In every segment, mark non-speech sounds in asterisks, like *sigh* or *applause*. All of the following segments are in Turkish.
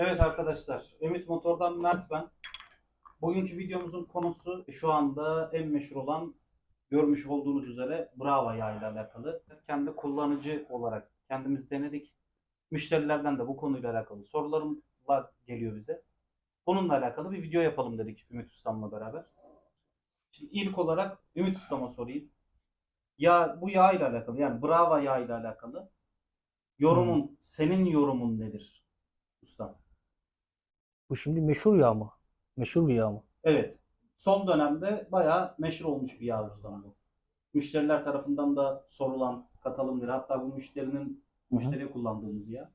Evet arkadaşlar, Ümit Motor'dan Mert ben. Bugünkü videomuzun konusu şu anda en meşhur olan görmüş olduğunuz üzere Brava yağı ile alakalı. Kendi kullanıcı olarak kendimiz denedik. Müşterilerden de bu konuyla alakalı sorularımla geliyor bize. Bununla alakalı bir video yapalım dedik Ümit Ustam'la beraber. Şimdi ilk olarak Ümit Ustam'a sorayım. Ya bu yağ ile alakalı yani Brava yağı ile alakalı yorumun, senin yorumun nedir ustam? Bu şimdi meşhur yağ mı? Meşhur bir yağ mı? Evet. Son dönemde bayağı meşhur olmuş bir yağ ustam bu. Müşteriler tarafından da sorulan katalım bir. Hatta bu müşterinin Hı hı. müşteriye kullandığımız yağ.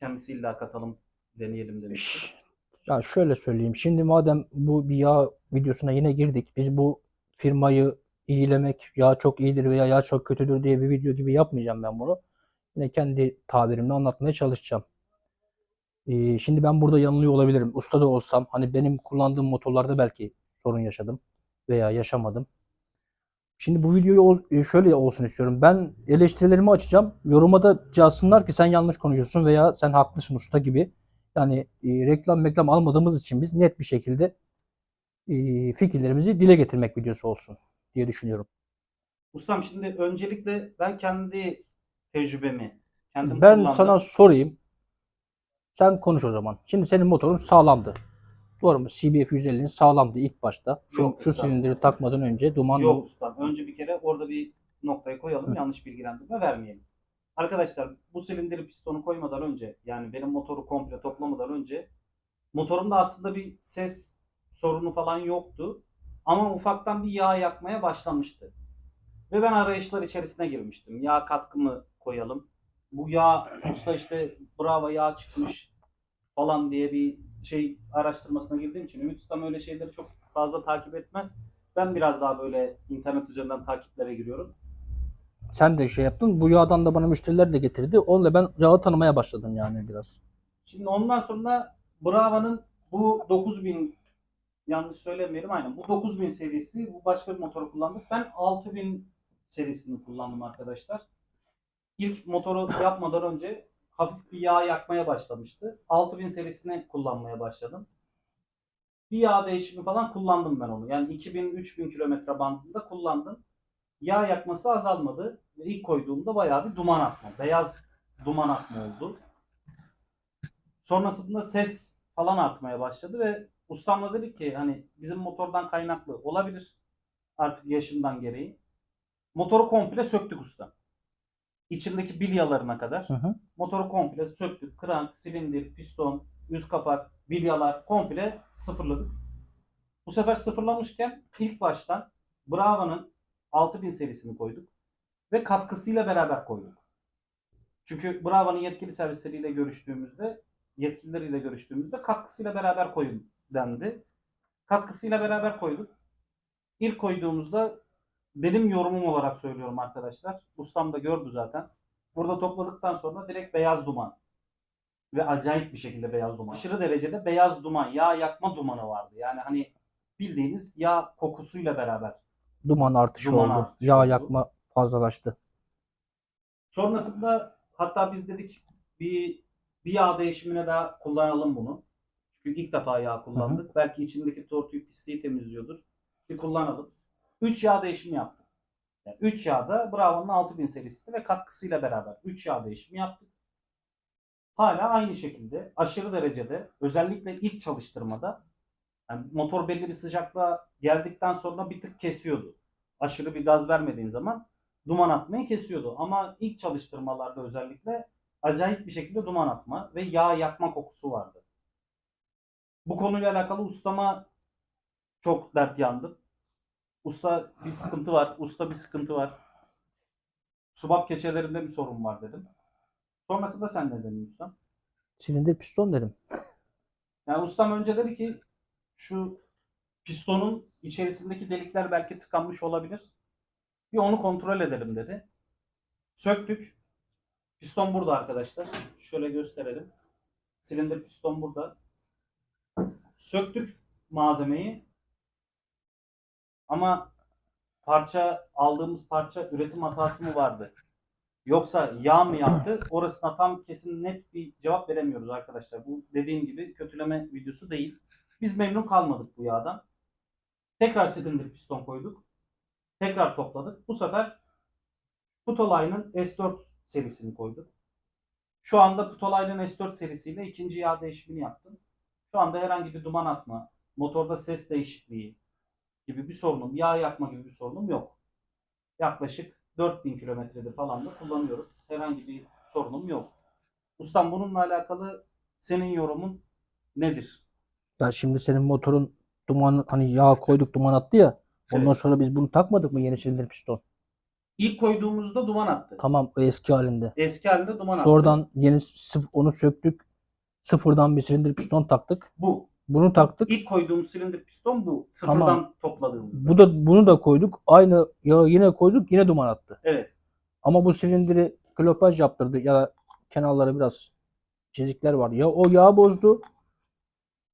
Kendisi illa katalım deneyelim demiş. Ya şöyle söyleyeyim. Şimdi madem bu bir yağ videosuna yine girdik. Biz bu firmayı iyilemek, yağ çok iyidir veya yağ çok kötüdür diye bir video gibi yapmayacağım ben bunu. Yine kendi tabirimle anlatmaya çalışacağım. Ee, şimdi ben burada yanılıyor olabilirim. Usta da olsam hani benim kullandığım motorlarda belki sorun yaşadım veya yaşamadım. Şimdi bu videoyu e, şöyle olsun istiyorum. Ben eleştirilerimi açacağım. Yoruma da yazsınlar ki sen yanlış konuşuyorsun veya sen haklısın usta gibi. Yani e, reklam meklam almadığımız için biz net bir şekilde e, fikirlerimizi dile getirmek videosu olsun diye düşünüyorum. Ustam şimdi öncelikle ben kendi tecrübemi, kendim Ben kullandığım- sana sorayım. Sen konuş o zaman. Şimdi senin motorun sağlamdı. Doğru mu? CBF 150'nin sağlamdı ilk başta. Şu, Yok şu usta. silindiri takmadan önce duman Yok ustam. Önce bir kere orada bir noktayı koyalım. Hı. Yanlış bilgilendirme vermeyelim. Arkadaşlar bu silindiri pistonu koymadan önce yani benim motoru komple toplamadan önce motorumda aslında bir ses sorunu falan yoktu. Ama ufaktan bir yağ yakmaya başlamıştı. Ve ben arayışlar içerisine girmiştim. Yağ katkı mı koyalım? Bu yağ usta işte bravo yağ çıkmış falan diye bir şey araştırmasına girdiğim için Ümit Ustam öyle şeyleri çok fazla takip etmez. Ben biraz daha böyle internet üzerinden takiplere giriyorum. sen de şey yaptın. Bu yağdan da bana müşteriler de getirdi. Onunla ben yağı tanımaya başladım yani biraz. Şimdi ondan sonra Brava'nın bu 9000 yanlış söylemeyelim aynen. Bu 9000 serisi bu başka bir motoru kullandık. Ben 6000 serisini kullandım arkadaşlar. İlk motoru yapmadan önce hafif bir yağ yakmaya başlamıştı. 6000 serisini kullanmaya başladım. Bir yağ değişimi falan kullandım ben onu. Yani 2000-3000 kilometre bandında kullandım. Yağ yakması azalmadı. İlk koyduğumda bayağı bir duman atma. Beyaz duman atma oldu. Sonrasında ses falan artmaya başladı ve ustamla dedik ki hani bizim motordan kaynaklı olabilir artık yaşından gereği. Motoru komple söktük usta. İçindeki bilyalarına kadar. Hı hı. Motoru komple söktük. Krank, silindir, piston, üst kapak, bilyalar komple sıfırladık. Bu sefer sıfırlamışken ilk baştan Brava'nın 6000 serisini koyduk ve katkısıyla beraber koyduk. Çünkü Brava'nın yetkili servisleriyle görüştüğümüzde, yetkilileriyle görüştüğümüzde katkısıyla beraber koyun dendi. Katkısıyla beraber koyduk. İlk koyduğumuzda benim yorumum olarak söylüyorum arkadaşlar. Ustam da gördü zaten. Burada topladıktan sonra direkt beyaz duman. Ve acayip bir şekilde beyaz duman. Aşırı derecede beyaz duman, yağ yakma dumanı vardı. Yani hani bildiğiniz yağ kokusuyla beraber. Duman artışı Duman oldu. artışı Yağ oldu. yakma fazlalaştı. Sonrasında hatta biz dedik bir bir yağ değişimine daha kullanalım bunu. Çünkü ilk defa yağ kullandık. Belki içindeki tortuyu pisliği temizliyordur. Bir kullanalım. 3 yağ değişimi yaptık. Yani 3 yağ da Bravo'nun 6000 serisi ve katkısıyla beraber 3 yağ değişimi yaptık. Hala aynı şekilde aşırı derecede özellikle ilk çalıştırmada yani motor belli bir sıcaklığa geldikten sonra bir tık kesiyordu. Aşırı bir gaz vermediğin zaman duman atmayı kesiyordu. Ama ilk çalıştırmalarda özellikle acayip bir şekilde duman atma ve yağ yakma kokusu vardı. Bu konuyla alakalı ustama çok dert yandım. Usta bir sıkıntı var, usta bir sıkıntı var. Subap keçelerinde bir sorun var dedim. Sonrasında sen ne dedin ustam? Silindir piston dedim. Yani ustam önce dedi ki şu pistonun içerisindeki delikler belki tıkanmış olabilir. Bir onu kontrol edelim dedi. Söktük. Piston burada arkadaşlar. Şöyle gösterelim. Silindir piston burada. Söktük malzemeyi. Ama parça aldığımız parça üretim hatası mı vardı? Yoksa yağ mı yaptı? Orasına tam kesin net bir cevap veremiyoruz arkadaşlar. Bu dediğim gibi kötüleme videosu değil. Biz memnun kalmadık bu yağdan. Tekrar silindir piston koyduk. Tekrar topladık. Bu sefer Putolay'ın S4 serisini koyduk. Şu anda Putolay'ın S4 serisiyle ikinci yağ değişimini yaptım. Şu anda herhangi bir duman atma, motorda ses değişikliği gibi bir sorunum, yağ yakma gibi bir sorunum yok. Yaklaşık 4000 kilometredir falan da kullanıyorum. Herhangi bir sorunum yok. Ustam bununla alakalı senin yorumun nedir? Ya şimdi senin motorun duman hani yağ koyduk duman attı ya. Ondan Evet. sonra biz bunu takmadık mı yeni silindir piston? İlk koyduğumuzda duman attı. Tamam eski halinde. Eski halinde duman attı. Sonradan yeni onu söktük. Sıfırdan bir silindir piston taktık. bu. Bunu taktık. İlk koyduğumuz silindir piston bu. Sıfırdan Tamam. topladığımızda. Bu da bunu da koyduk. Aynı yağı yine koyduk. Yine duman attı. Evet. Ama bu silindiri klopaj yaptırdı ya da kenarları biraz çizikler var. Ya o yağ bozdu.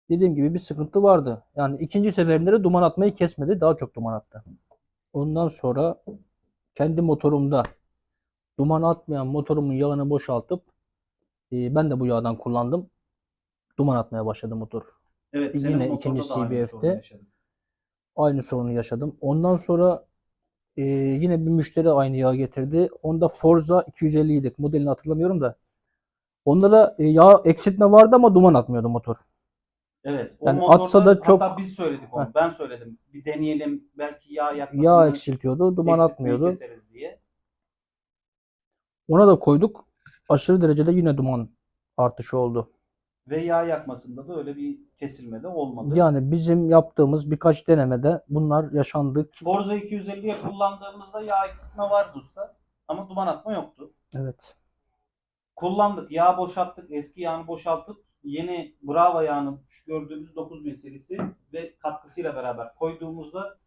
Dediğim gibi bir sıkıntı vardı. Yani ikinci seferinde de duman atmayı kesmedi. Daha çok duman attı. Ondan sonra kendi motorumda duman atmayan motorumun yağını boşaltıp e, ben de bu yağdan kullandım. Duman atmaya başladı motor. Evet. Yine ikinci da aynı sorunu yaşadın. Aynı sorunu yaşadım. Ondan sonra e, yine bir müşteri aynı yağ getirdi. Onda Forza 250 idik. Modelini hatırlamıyorum da. Onda da e, yağ eksiltme vardı ama duman atmıyordu motor. Evet. O Yani atsa da çok- Hatta biz söyledik onu. Heh. Ben söyledim. Bir deneyelim. Belki yağ yakmasını Yağ eksiltiyordu, duman atmıyordu. diye. Ona da koyduk. Aşırı derecede yine duman artışı oldu. Ve yağ yakmasında da öyle bir kesilme de olmadı. Yani bizim yaptığımız birkaç denemede bunlar yaşandı. Forza 250'ye kullandığımızda yağ eksiltme vardı usta. Ama duman atma yoktu. Evet. Kullandık. Yağ boşalttık. Eski yağını boşaltıp yeni Brava yağını şu gördüğümüz 9000 serisi ve katkısıyla beraber koyduğumuzda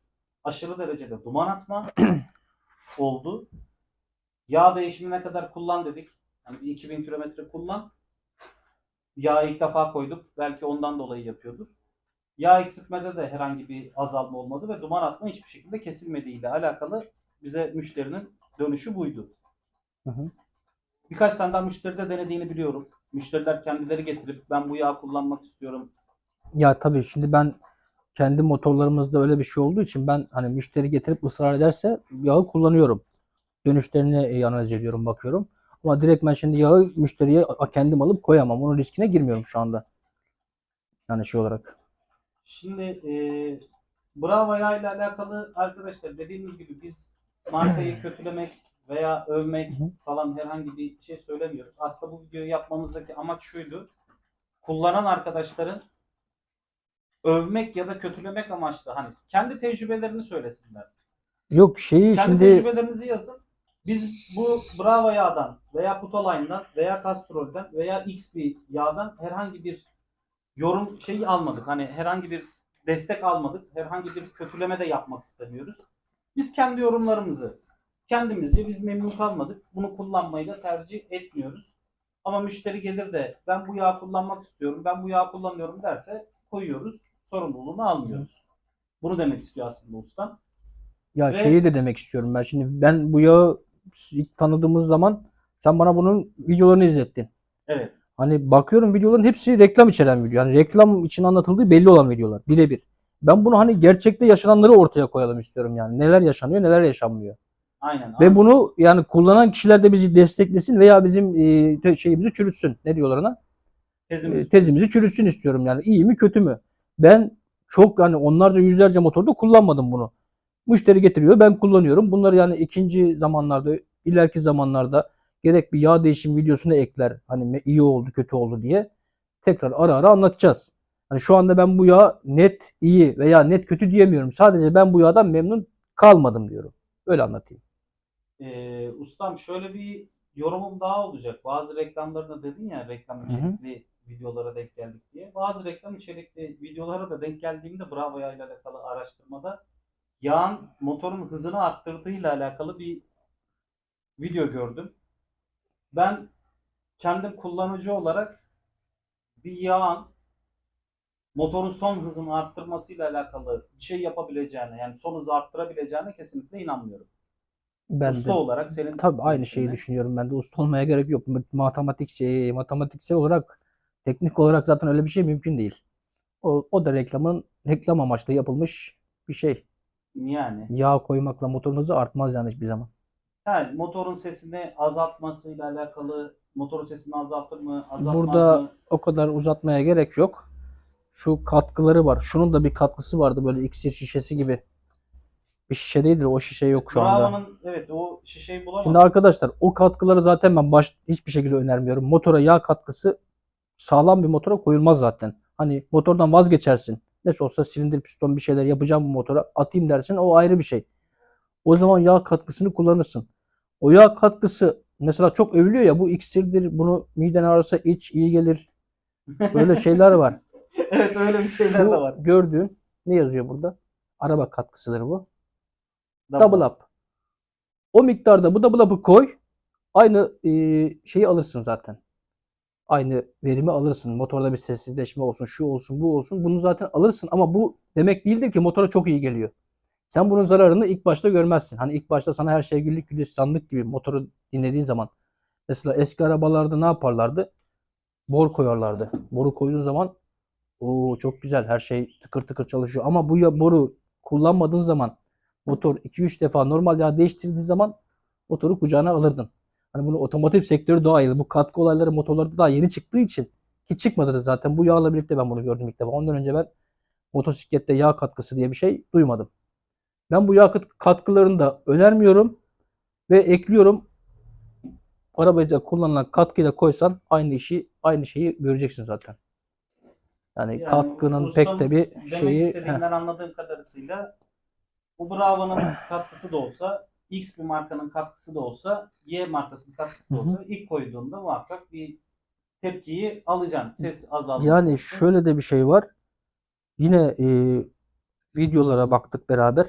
aşırı derecede duman atma *clears throat* oldu. Yağ değişimine kadar kullan dedik. Bir 2000 kilometre kullan. Yağı ilk defa koyduk. Belki ondan dolayı yapıyordur. Yağ eksiltmede de herhangi bir azalma olmadı ve duman atma hiçbir şekilde kesilmediğiyle alakalı bize müşterinin dönüşü buydu. Hı hı. Birkaç tane daha müşteride denediğini biliyorum. Müşteriler kendileri getirip ben bu yağı kullanmak istiyorum. Ya tabii şimdi ben kendi motorlarımızda öyle bir şey olduğu için ben hani müşteri getirip ısrar ederse yağı kullanıyorum. Dönüşlerini e, analiz ediyorum, bakıyorum. Ama direkt ben şimdi yağı müşteriye kendim alıp koyamam. Onun riskine girmiyorum şu anda. Yani şey olarak. Şimdi e, Bravo yağ ile alakalı arkadaşlar dediğimiz gibi biz markayı *clears throat* kötülemek veya övmek falan herhangi bir şey söylemiyoruz. Aslında bu videoyu yapmamızdaki amaç şuydu. Kullanan arkadaşların övmek ya da kötülemek amaçlı hani kendi tecrübelerini söylesinler. Yok şeyi Kendi şimdi tecrübelerinizi yazın. Biz bu Bravo yağdan veya Putoline'dan veya Castrol'den veya X bir yağdan herhangi bir yorum şeyi almadık. Hani herhangi bir destek almadık. Herhangi bir kötüleme de yapmak istemiyoruz. Biz kendi yorumlarımızı kendimizce biz memnun kalmadık. Bunu kullanmayı da tercih etmiyoruz. Ama müşteri gelir de ben bu yağı kullanmak istiyorum, ben bu yağı kullanıyorum derse koyuyoruz. Sorumluluğunu almıyoruz. Bunu demek istiyor aslında ustam. ya Ve- şeyi de demek istiyorum ben. Şimdi ben bu yağı ilk tanıdığımız zaman sen bana bunun videolarını izlettin. Evet. Hani bakıyorum videoların hepsi reklam içeren video. Yani reklam için anlatıldığı belli olan videolar. Birebir. Ben bunu hani gerçekte yaşananları ortaya koyalım istiyorum yani. Neler yaşanıyor, neler yaşanmıyor. Aynen. Ve bunu yani kullanan kişiler de bizi desteklesin veya bizim e, şeyimizi çürütsün. Ne diyorlar ona? tezimiz E, tezimizi çürütsün istiyorum yani. İyi mi kötü mü? Ben çok hani onlarca yüzlerce motorda kullanmadım bunu. Müşteri getiriyor ben kullanıyorum. Bunları yani ikinci zamanlarda ileriki zamanlarda gerek bir yağ değişim videosuna ekler. Hani iyi oldu kötü oldu diye tekrar ara ara anlatacağız. Hani şu anda ben bu yağ net iyi veya net kötü diyemiyorum. Sadece ben bu yağdan memnun kalmadım diyorum. Öyle anlatayım. Ee, ustam şöyle bir yorumum daha olacak. Bazı reklamlarında dedin ya reklam içerikli videolara denk geldik diye. Bazı reklam içerikli videolara da denk geldiğimde Bravo ile alakalı araştırmada yağın motorun hızını arttırdığıyla alakalı bir video gördüm. Ben kendim kullanıcı olarak bir yağın motorun son hızını arttırmasıyla alakalı bir şey yapabileceğine yani son hızı arttırabileceğine kesinlikle inanmıyorum. Ben Usta de olarak senin tabii aynı şeyi düşünüyorum. Ben de usta olmaya gerek yok. Matematik şey, matematiksel olarak, teknik olarak zaten öyle bir şey mümkün değil. O, o da reklamın reklam amaçlı yapılmış bir şey. Yani. Yağ koymakla motorun hızı artmaz yani hiçbir zaman. Ha, motorun sesini azaltmasıyla alakalı motorun sesini azaltır mı, azaltmaz Burada mı? o kadar uzatmaya gerek yok. Şu katkıları var. Şunun da bir katkısı vardı böyle iksir şişesi gibi. Bir şişe değildir. O şişe yok şu anda. Bravo'nun evet o şişeyi bulamadım. Şimdi arkadaşlar o katkıları zaten ben baş hiçbir şekilde önermiyorum. Motora yağ katkısı sağlam bir motora koyulmaz zaten. Hani motordan vazgeçersin. Ne olsa silindir piston bir şeyler yapacağım bu motora atayım dersin o ayrı bir şey. O zaman yağ katkısını kullanırsın. O yağ katkısı mesela çok övülüyor ya bu iksirdir bunu miden ağrısı iç iyi gelir. Böyle şeyler var. *laughs* evet öyle bir şeyler de Şu var. gördüğün ne yazıyor burada? Araba katkısıdır bu. Double up. O miktarda bu double up'ı koy. Aynı e, şeyi alırsın zaten. Aynı verimi alırsın. Motorda bir sessizleşme olsun, şu olsun, bu olsun. Bunu zaten alırsın ama bu demek değildir ki motora çok iyi geliyor. Sen bunun zararını ilk başta görmezsin. Hani ilk başta sana her şey güllük gülistanlık gibi motoru dinlediğin zaman. Mesela eski arabalarda ne yaparlardı? Bor koyarlardı. Boru koyduğun zaman o çok güzel her şey tıkır tıkır çalışıyor. Ama bu boru kullanmadığın zaman motor 2-3 defa normal yağ değiştirdiği zaman motoru kucağına alırdın. Hani bunu otomotiv sektörü daha iyi. Bu katkı olayları motorlarda daha yeni çıktığı için ki çıkmadı da zaten bu yağla birlikte ben bunu gördüm ilk defa. Ondan önce ben motosiklette yağ katkısı diye bir şey duymadım. Ben bu yağ kat- katkılarını da önermiyorum ve ekliyorum. Arabada kullanılan katkıyı da koysan aynı işi aynı şeyi göreceksin zaten. Yani, Yani katkının pek de bir Demek şeyi heh, istediğinden anladığım kadarıyla bu Bravo'nun katkısı da olsa X bir markanın katkısı da olsa Y markasının katkısı da olsa ilk koyduğunda muhakkak bir tepkiyi alacaksın. Ses azalması Yani şöyle de bir şey var. Yine e, videolara baktık beraber.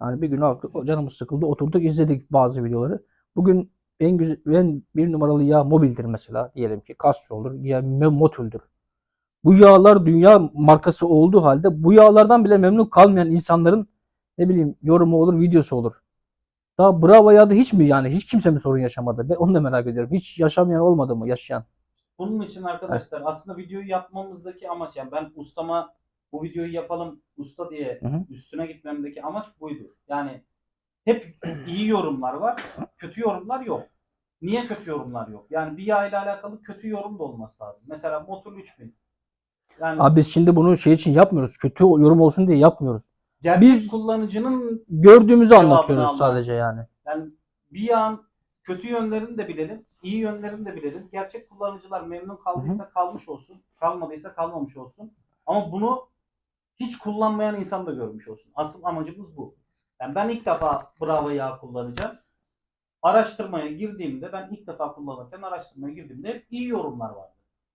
Yani bir gün kalktık, canımız sıkıldı, oturduk izledik bazı videoları. Bugün en güzel, en bir numaralı yağ mobildir mesela diyelim ki Castrol'dur ya Me- Motul''dur. Bu yağlar dünya markası olduğu halde bu yağlardan bile memnun kalmayan insanların ne bileyim yorumu olur, videosu olur. Daha Bravo yağda hiç mi yani hiç kimse mi sorun yaşamadı? Ben onu da merak ediyorum. Hiç yaşamayan olmadı mı? Yaşayan. Bunun için arkadaşlar aslında videoyu yapmamızdaki amaç yani ben ustama bu videoyu yapalım usta diye Hı hı. üstüne gitmemdeki amaç buydu. Yani hep iyi yorumlar var, kötü yorumlar yok. Niye kötü yorumlar yok? Yani bir yağ ile alakalı kötü yorum da olması lazım. Mesela motor 3000. Yani Abi biz şimdi bunu şey için yapmıyoruz. Kötü yorum olsun diye yapmıyoruz. Gerçek biz- kullanıcının Gördüğümüzü anlatıyoruz almak. sadece yani. yani bir yağın kötü yönlerini de bilelim, iyi yönlerini de bilelim. Gerçek kullanıcılar memnun kaldıysa kalmış olsun, kalmadıysa kalmamış olsun. Ama bunu hiç kullanmayan insan da görmüş olsun. Asıl amacımız bu. Yani ben ilk defa Bravo yağ kullanacağım. Araştırmaya girdiğimde ben ilk defa kullanırken araştırmaya girdiğimde hep iyi yorumlar vardı.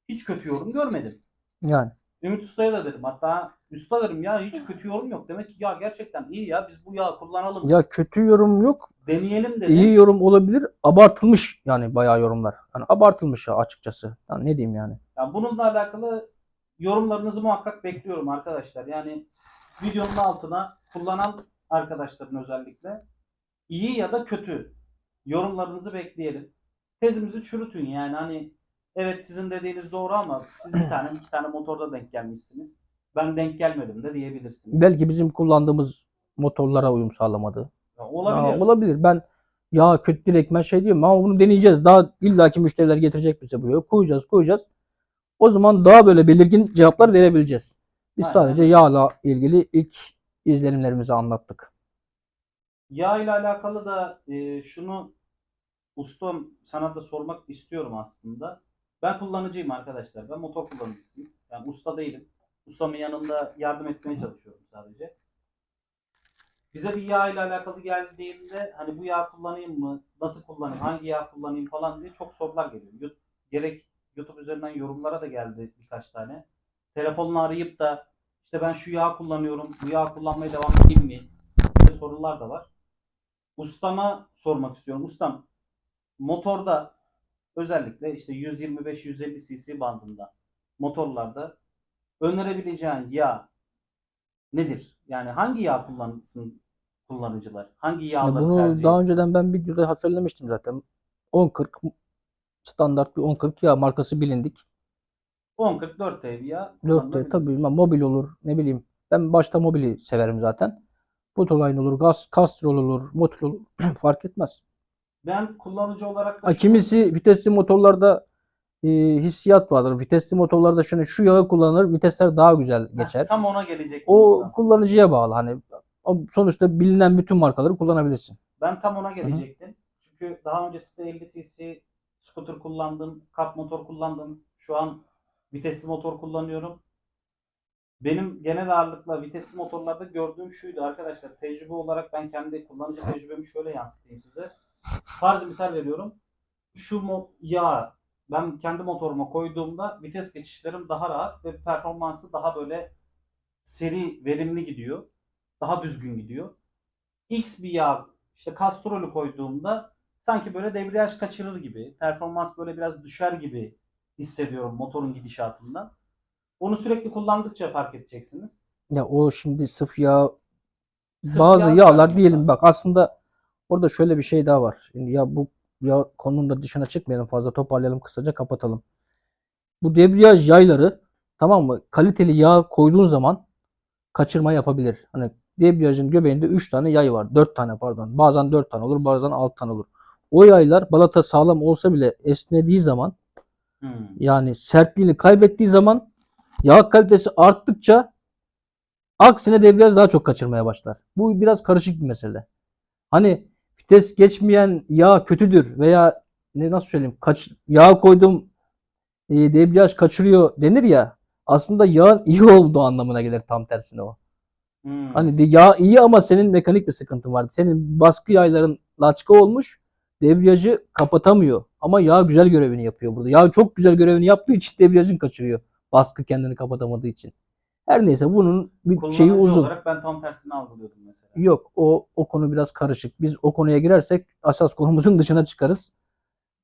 Hiç kötü yorum görmedim. Yani Ümit Usta'ya da dedim. Hatta usta dedim ya hiç kötü yorum yok. Demek ki ya gerçekten iyi ya biz bu yağı kullanalım. ya kötü yorum yok. Deneyelim dedim. iyi yorum olabilir. Abartılmış yani bayağı yorumlar. Yani abartılmış ya açıkçası. Yani ne diyeyim yani. Yani bununla alakalı yorumlarınızı muhakkak bekliyorum arkadaşlar. Yani videonun altına kullanan arkadaşların özellikle iyi ya da kötü yorumlarınızı bekleyelim. Tezimizi çürütün yani hani evet sizin dediğiniz doğru ama siz bir tane iki tane motorda denk gelmişsiniz. Ben denk gelmedim de diyebilirsiniz. Belki bizim kullandığımız motorlara uyum sağlamadı. Ya olabilir. olabilir. Ben ya kötü direkt ben şey diyorum ama bunu deneyeceğiz. Daha illaki müşteriler getirecek bize bu yağı. Koyacağız koyacağız. O zaman daha böyle belirgin cevaplar verebileceğiz. Biz Aynen. sadece yağla ilgili ilk izlenimlerimizi anlattık. Yağ ile alakalı da e, şunu ustam sana da sormak istiyorum aslında. Ben kullanıcıyım arkadaşlar. Ben motor kullanıcısıyım. Yani usta değilim. Ustamın yanında yardım etmeye çalışıyorum sadece. Bize bir yağ ile alakalı geldiğinde hani bu yağ kullanayım mı? Nasıl kullanayım? Hangi yağ kullanayım falan diye çok sorular geliyor. Gerek YouTube üzerinden yorumlara da geldi birkaç tane. Telefonla arayıp da işte ben şu yağ kullanıyorum. Bu yağ kullanmaya devam edeyim mi? Böyle sorular da var. Ustama sormak istiyorum. Ustam motorda özellikle işte 125-150 cc bandında motorlarda önerebileceğin yağ nedir? Yani hangi yağ kullansın kullanıcılar? Hangi yağları bunu tercih daha etsin? önceden ben videoda söylemiştim zaten. 1040 standart bir 1040 yağ markası bilindik. 1044 ev ya. 4 tabii ama mobil olur ne bileyim. Ben başta mobili severim zaten. Motorline olur, gaz, kastrol olur, motor olur *clears throat* fark etmez. Ben kullanıcı olarak da kimisi vitesli motorlarda e, hissiyat vardır. Vitesli motorlarda şöyle şu yağı kullanılır, vitesler daha güzel Heh, geçer. tam ona gelecek. O kullanıcıya bağlı hani. O sonuçta bilinen bütün markaları kullanabilirsin. Ben tam ona gelecektim. Çünkü daha öncesinde 50 cc scooter kullandım, kap motor kullandım. Şu an vitesli motor kullanıyorum. Benim genel ağırlıkla vitesli motorlarda gördüğüm şuydu arkadaşlar. Tecrübe olarak ben kendi kullanıcı tecrübemi şöyle yansıtayım size. Farz misal veriyorum. Şu yağ ben kendi motoruma koyduğumda vites geçişlerim daha rahat ve performansı daha böyle seri, verimli gidiyor. Daha düzgün gidiyor. X bir yağ işte kastrolü koyduğumda sanki böyle debriyaj kaçırır gibi, performans böyle biraz düşer gibi hissediyorum motorun gidişatından. Onu sürekli kullandıkça fark edeceksiniz. Ya o şimdi sıf yağ Sırf bazı yağ yağlar tercih diyelim bak aslında orada şöyle bir şey daha var. Şimdi ya bu ya konunun da dışına çıkmayalım fazla toparlayalım kısaca kapatalım. Bu debriyaj yayları tamam mı? Kaliteli yağ koyduğun zaman kaçırma yapabilir. Hani debriyajın göbeğinde 3 tane yay var. 4 tane pardon. Bazen 4 tane olur, bazen 6 tane olur. O yaylar balata sağlam olsa bile esnediği zaman Hmm. yani sertliğini kaybettiği zaman yağ kalitesi arttıkça aksine debriyaj daha çok kaçırmaya başlar. Bu biraz karışık bir mesele. Hani vites geçmeyen yağ kötüdür veya ne nasıl söyleyeyim kaç yağ koydum e, debriyaj kaçırıyor denir ya aslında yağın iyi olduğu anlamına gelir tam tersine o. Hmm. Hani de yağ iyi ama senin mekanik bir sıkıntın var. Senin baskı yayların laçka olmuş. Debriyajı kapatamıyor. Ama yağ güzel görevini yapıyor burada. Yağ çok güzel görevini yaptığı için debriyajın kaçırıyor. Baskı kendini kapatamadığı için. Her neyse bunun bir Kullanıcı şeyi uzun. olarak ben tam tersini algılıyordum mesela. Yok o o konu biraz karışık. Biz o konuya girersek asas konumuzun *laughs* dışına çıkarız.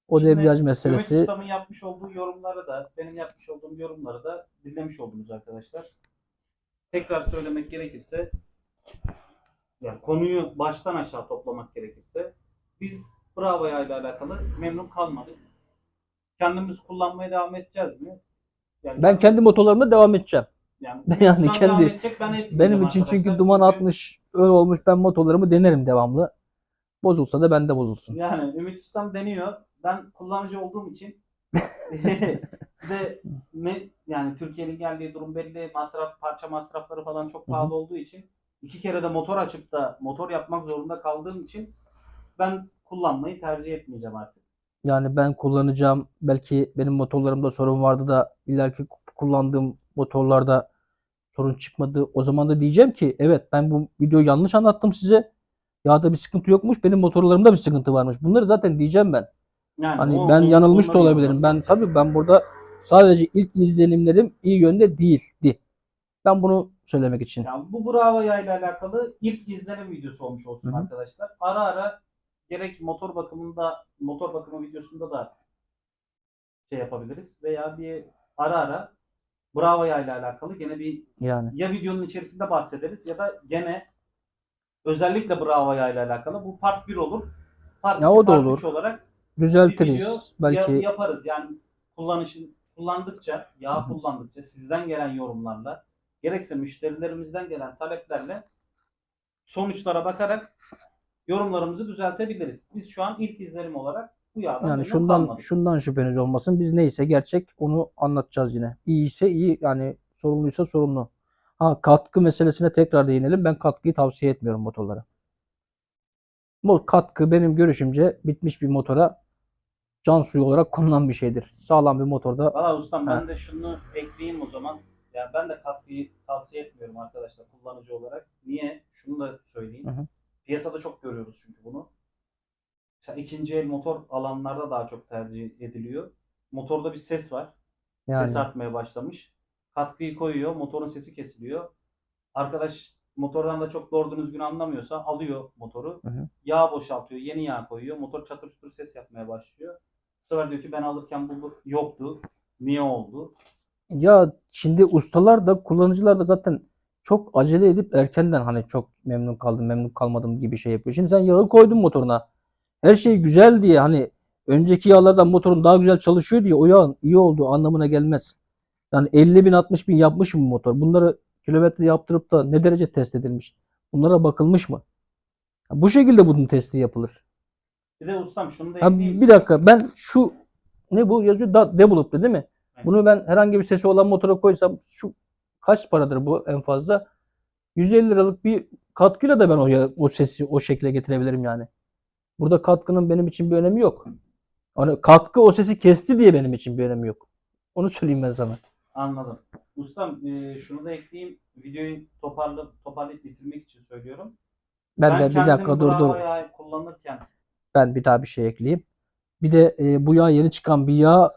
O Şimdi debriyaj Ümit meselesi Usta'nın yapmış olduğu yorumları da, benim yapmış olduğum yorumları da dinlemiş oldunuz arkadaşlar. Tekrar söylemek gerekirse, yani konuyu baştan aşağı toplamak gerekirse, biz Bravo ile alakalı memnun kalmadık. Kendimiz kullanmaya devam edeceğiz mi? Yani ben kendi motorlarımla devam edeceğim. Yani, *laughs* yani kendi- edecek, ben Benim için çünkü duman Çünkü- 60 öyle olmuş ben motorlarımı denerim devamlı. Bozulsa da bende bozulsun. Yani Ümit Ustam deniyor. Ben kullanıcı olduğum için *laughs* de yani Türkiye'nin geldiği durum belli. Masraf, parça masrafları falan çok pahalı olduğu için iki kere de motor açıp da motor yapmak zorunda kaldığım için ben kullanmayı tercih etmeyeceğim artık. Yani ben kullanacağım belki benim motorlarımda sorun vardı da ileriki kullandığım motorlarda sorun çıkmadı. O zaman da diyeceğim ki evet ben bu videoyu yanlış anlattım size. Yağda bir sıkıntı yokmuş. Benim motorlarımda bir sıkıntı varmış. Bunları zaten diyeceğim ben. Yani Hani ben yanılmış da olabilirim. Ben tabii ben burada sadece ilk izlenimlerim iyi yönde değildi. Ben bunu söylemek için. Yani bu Bravo ile alakalı ilk izlenim videosu olmuş olsun Hı hı. arkadaşlar. Ara ara gerek motor bakımında, motor bakımı videosunda da şey yapabiliriz veya bir ara ara Bravo ile alakalı gene bir Yani ya videonun içerisinde bahsederiz ya da gene özellikle Bravo ile alakalı bu part 1 olur. Part Ya 2, o da part olur. 3 olarak video düzeltiriz. Belki ya- yaparız. Yani kullanışın kullandıkça, yağ kullandıkça sizden gelen yorumlarla gerekse müşterilerimizden gelen taleplerle sonuçlara bakarak yorumlarımızı düzeltebiliriz. Biz şu an ilk izlenim olarak bu yağdan Yani şundan kalmadık. şundan şüpheniz olmasın. Biz neyse gerçek onu anlatacağız yine. İyi ise iyi yani sorumluysa sorumlu. Ha katkı meselesine tekrar değinelim. Ben katkıyı tavsiye etmiyorum motorlara. Bu katkı benim görüşümce bitmiş bir motora can suyu olarak konulan bir şeydir. Sağlam bir motorda Valla ustam ben de şunu ekleyeyim o zaman. Yani ben de katkıyı tavsiye etmiyorum arkadaşlar kullanıcı olarak. Niye? Şunu da söyleyeyim. Hı hı. Piyasada çok görüyoruz çünkü bunu. Mesela ikinci el motor alanlarda daha çok tercih ediliyor. Motorda bir ses var. yani Ses artmaya başlamış. Katkıyı koyuyor, motorun sesi kesiliyor. Arkadaş motordan da çok doğru düzgün anlamıyorsa alıyor motoru. Hı hı. Yağ boşaltıyor, yeni yağ koyuyor. Motor çatır çutur ses yapmaya başlıyor. Bu sefer diyor ki ben alırken bu bu yoktu. Niye oldu? ya şimdi ustalar da kullanıcılar da zaten çok acele edip erkenden hani çok memnun kaldım, memnun kalmadım gibi şey yapıyor. Şimdi sen yağı koydun motoruna. Her şey güzel diye hani önceki yağlardan motorun daha güzel çalışıyor diye o yağın iyi olduğu anlamına gelmez. Yani 50 bin 60 bin yapmış mı motor? Bunları kilometre yaptırıp da ne derece test edilmiş? Bunlara bakılmış mı? Bu şekilde bunun testi yapılır. Bir de ustam şunu da Ha, ekleyeyim. bir dakika ben şu ne bu yazıyor da develop'tu değil mi? Bunu ben herhangi bir sesi olan motora koysam şu kaç paradır bu en fazla? 150 liralık bir katkıyla da ben o, ya- o sesi o şekle getirebilirim yani. Burada katkının benim için bir önemi yok. Hani katkı o sesi kesti diye benim için bir önemi yok. Onu söyleyeyim ben sana. Anladım. Ustam e, şunu da ekleyeyim. Videoyu toparlayıp, toparlayıp bitirmek için söylüyorum. Ben, de bir dakika dur dur. kullanırken Ben bir daha bir şey ekleyeyim. Bir de e, bu yağ yeni çıkan bir yağ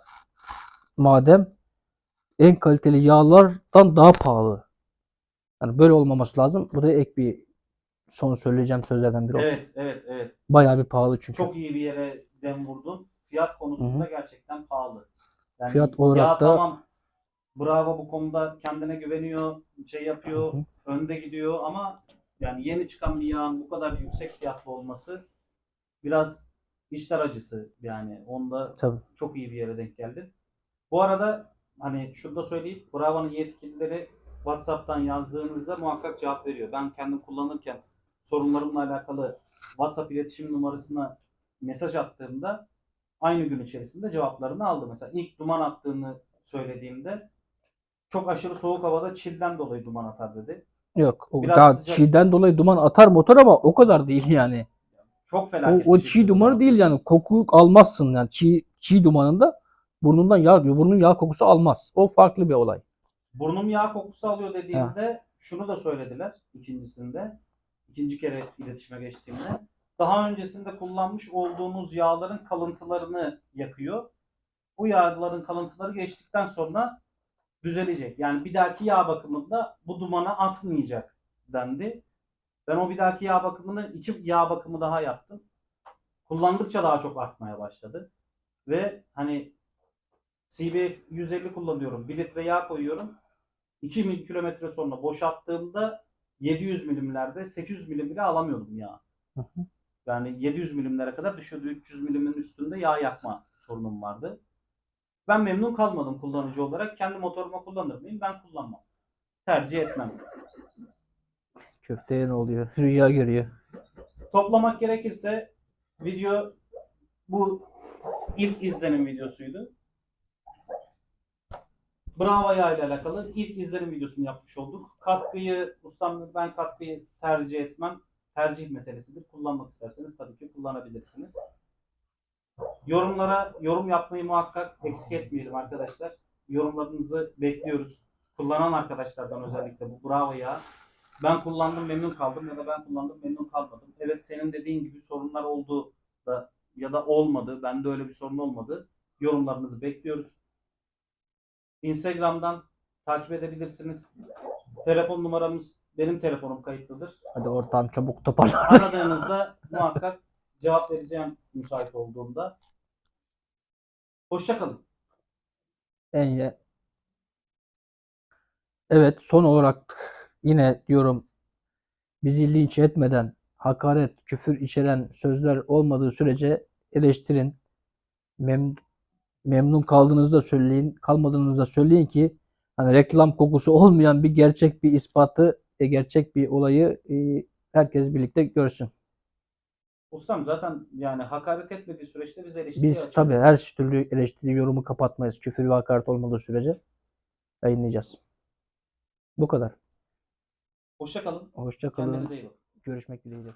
madem en kaliteli yağlardan daha pahalı. Yani böyle olmaması lazım. Buraya ek bir son söyleyeceğim sözlerden biri olsun. evet evet evet Bayağı bir pahalı çünkü. çok iyi bir yere dem vurdun. Fiyat konusunda gerçekten pahalı. Yani Fiyat olarak ya da- tamam Bravo bu konuda kendine güveniyor, şey yapıyor, Hı hı. önde gidiyor ama yani yeni çıkan bir yağın bu kadar yüksek fiyatlı olması biraz işler acısı yani. Onda Tabii. çok iyi bir yere denk geldi. Bu arada hani şunu da söyleyeyim. Bravo'nun yetkilileri WhatsApp'tan yazdığınızda muhakkak cevap veriyor. Ben kendim kullanırken sorunlarımla alakalı WhatsApp iletişim numarasına mesaj attığımda aynı gün içerisinde cevaplarını aldım. Mesela ilk duman attığını söylediğimde çok aşırı soğuk havada çilden dolayı duman atar dedi. Yok. O Biraz daha sıcak. çiğden dolayı duman atar motor ama o kadar değil yani. Çok O, felaket. o bir çiğ şekilde dumanı duman değil yani. Koku almazsın yani. Çiğ, çiğ dumanında burnundan yağ, burnun yağ kokusu almaz. O farklı bir olay. Burnum yağ kokusu alıyor dediğimde şunu da söylediler ikincisinde. İkinci kere iletişime geçtiğimde. Daha öncesinde kullanmış olduğunuz yağların kalıntılarını yakıyor. Bu yağların kalıntıları geçtikten sonra düzelecek. Yani bir dahaki yağ bakımında bu dumanı atmayacak dendi. Ben o bir dahaki yağ bakımını iki yağ bakımı daha yaptım. Kullandıkça daha çok artmaya başladı. Ve hani CBF 150 kullanıyorum. 1 litre yağ koyuyorum. 2000 kilometre sonra boşalttığımda 700 milimlerde 800 milim bile alamıyordum yağ. Hı hı. Yani 700 milimlere kadar düşüyordu. 300 milimin üstünde yağ yakma sorunum vardı. Ben memnun kalmadım kullanıcı olarak. Kendi motoruma kullanır mıyım? Ben kullanmam. Tercih etmem. Köfteye ne oluyor? *laughs* Rüya görüyor. Toplamak gerekirse video bu ilk izlenim videosuydu. Bravo yağ ile alakalı ilk izlenim videosunu yapmış olduk. Katkıyı, ustam ben katkıyı tercih etmem. Tercih meselesidir. Kullanmak isterseniz tabii ki kullanabilirsiniz. Yorumlara yorum yapmayı muhakkak eksik etmeyelim arkadaşlar. Yorumlarınızı bekliyoruz. Kullanan arkadaşlardan özellikle bu bravo ya. Ben kullandım memnun kaldım ya da ben kullandım memnun kalmadım. Evet senin dediğin gibi sorunlar oldu da ya da olmadı. Bende öyle bir sorun olmadı. Yorumlarınızı bekliyoruz. Instagram'dan takip edebilirsiniz. Telefon numaramız benim telefonum kayıtlıdır. Hadi ortam çabuk toparlan. *laughs* Aradığınızda muhakkak cevap vereceğim müsait olduğumda. Hoşçakalın. En ye- Evet son olarak yine diyorum bizi linç etmeden hakaret, küfür içeren sözler olmadığı sürece eleştirin. Mem memnun kaldığınızda söyleyin, kalmadığınızda söyleyin ki hani reklam kokusu olmayan bir gerçek bir ispatı, e, gerçek bir olayı e, herkes birlikte görsün. Ustam zaten yani hakaret etmediği süreçte biz eleştiri Biz açarız. tabii her türlü eleştiri yorumu kapatmayız. Küfür ve hakaret olmadığı sürece yayınlayacağız. Bu kadar. Hoşçakalın. Hoşça kalın. Kendinize iyi bakın. Görüşmek dileğiyle.